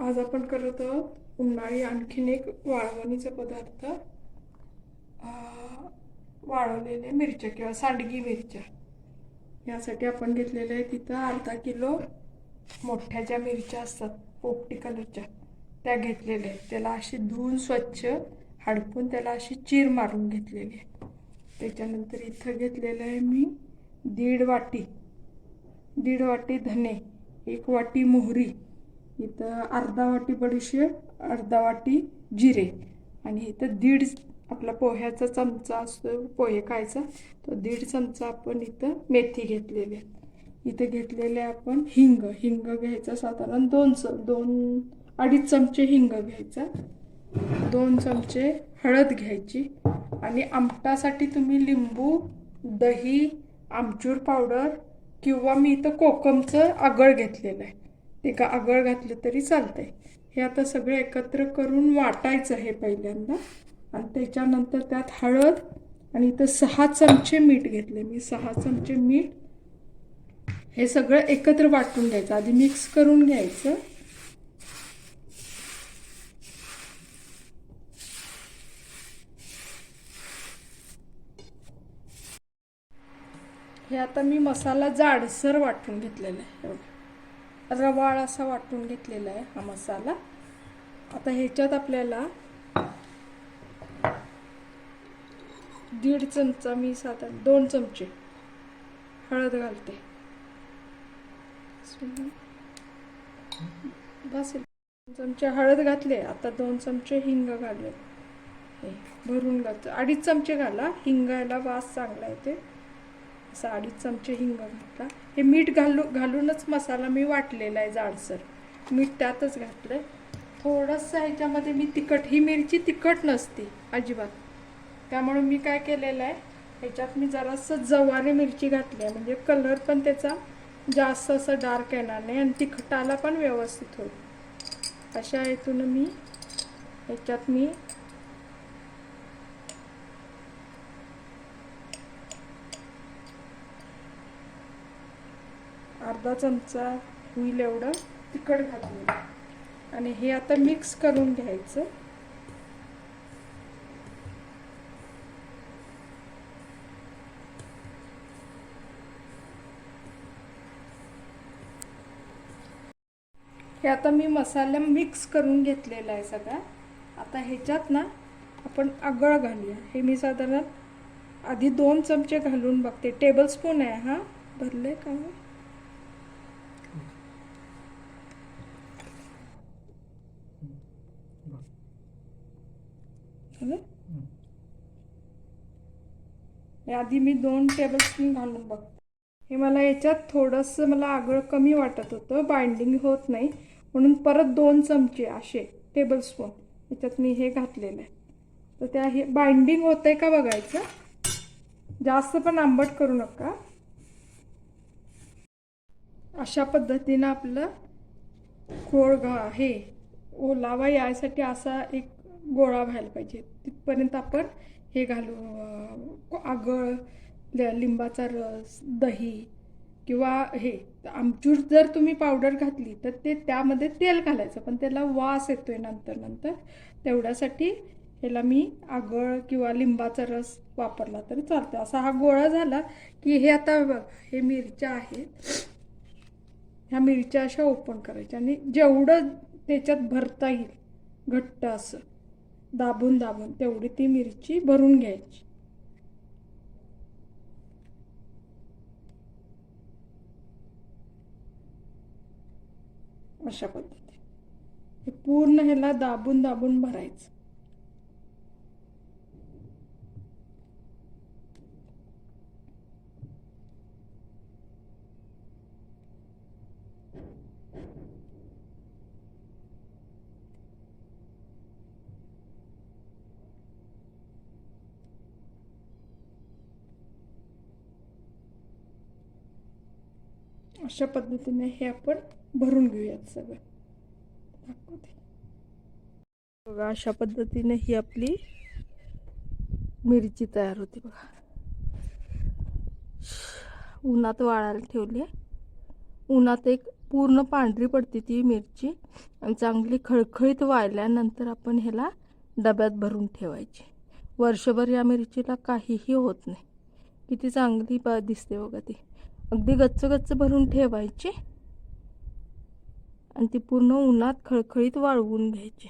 आज आपण करत आहोत उन्हाळी आणखीन एक वाळवणीचा पदार्थ वाळवलेल्या मिरच्या किंवा सांडगी मिरच्या. यासाठी आपण घेतलेल्या आहे तिथं अर्धा किलो मोठ्या ज्या मिरच्या असतात पोपटी कलरच्या त्या घेतलेल्या आहेत. त्याला अशी धुवून स्वच्छ हडपून त्याला अशी चीर मारून घेतलेली आहे. त्याच्यानंतर इथं घेतलेलं आहे मी दीड वाटी दीड वाटी धने एक वाटी मोहरी इथं अर्धा वाटी बडीशेप अर्धा वाटी जिरे. आणि इथं दीड आपला पोह्याचा चमचा असतो पोहे खायचा तो दीड चमचा आपण इथं मेथी घेतलेली आहे. इथं घेतलेले आपण हिंग. हिंग घ्यायचा साधारण दोन च दोन अडीच चमचे हिंग घ्यायचा. दोन चमचे हळद घ्यायची. आणि आमटासाठी तुम्ही लिंबू दही आमचूर पावडर किंवा मी इथं कोकमचं आगळ घेतलेलं आहे. ते का आगळ घातलं तरी चालतंय. हे आता सगळं एकत्र करून वाटायचं हे पहिल्यांदा. आणि त्याच्यानंतर त्यात हळद आणि इथं सहा चमचे मीठ घेतले मी सहा चमचे मीठ हे सगळं एकत्र वाटून घ्यायचं. आधी मिक्स करून घ्यायचं. हे आता मी मसाला जाडसर वाटून घेतलेला आहे. एवढा रवाळ असा वाटून घेतलेला आहे हा मसाला. आता ह्याच्यात आपल्याला दीड चमचा मी साधारण दोन चमचे हळद घालते. बस चमचे हळद घातले आता दोन चमचे हिंग घालले हे भरून घालतो. अडीच चमचे घाला हिंगायला वास चांगला येते. असं अडीच चमचे हिंग घातला. हे मीठ घालू घालूनच मसाला मी वाटलेला आहे जाडसर. मीठ त्यातच घातलं आहे थोडंसं ह्याच्यामध्ये मी तिखट ही मिरची तिखट नसती अजिबात. त्यामुळे मी काय केलेलं आहे ह्याच्यात मी जरासं जवारी मिरची घातली आहे. म्हणजे कलर पण त्याचा जास्त असं डार्क येणार नाही आणि तिखटाला पण व्यवस्थित होईल. अशा हेतून मी ह्याच्यात मी अर्धा चमचा होईल एवढं तिखट घातलं आणि हे आता मिक्स करून घ्यायचं. हे आता मी मसाला मिक्स करून घेतलेला आहे सगळा. आता ह्याच्यात ना आपण आगळ घालूया. हे मी साधारण आधी दोन चमचे घालून बघते. टेबल स्पून आहे हा. भरले का? हो? झालं? आधी मी दोन टेबल स्पून घालून बघते. हे मला याच्यात थोडंसं मला आगळ कमी वाटत होतं. बाइंडिंग होत नाही. म्हणून परत दोन चमचे असे टेबल स्पून याच्यात मी हे घातलेलं आहे. तर त्या हे बाइंडिंग होत आहे का बघायचं? जास्त पण आंबट करू नका. अशा पद्धतीनं आपलं खोळ घा हे ओलावा यायसाठी असा एक गोळा व्हायला पाहिजे. तिथपर्यंत आपण हे घालू आगळ लिंबाचा रस दही किंवा हे आमचूर जर तुम्ही पावडर घातली तर ते त्यामध्ये तेल घालायचं. पण त्याला वास येतोय नंतर नंतर. तेवढ्यासाठी ह्याला मी आगळ किंवा लिंबाचा रस वापरला तरी चालतो असा हा गोळा झाला की हे आता बघ हे मिरच्या आहेत. ह्या मिरच्या अशा ओपन करायच्या आणि जेवढं त्याच्यात भरता येईल घट्ट असं. दाबून दाबून तेवढी ती मिरची भरून घ्यायची. अशा पद्धतीने. पूर्ण ह्याला दाबून दाबून भरायचं. अशा पद्धतीने हे आपण भरून घेऊयात सगळं. दाखवते. बघा अशा पद्धतीने ही आपली मिरची तयार होती बघा. उन्हात वाळायला ठेवली. उन्हात एक पूर्ण पांढरी पडते ती मिरची आणि चांगली खळखळीत वाळल्यानंतर आपण ह्याला डब्यात भरून ठेवायची. वर्षभर या मिरचीला काहीही होत नाही. किती चांगली दिसते बघा ती. अगदी गच्च गच्च भरून ठेवायचे आणि ती पूर्ण उन्हात खळखळीत वाळवून घ्यायची.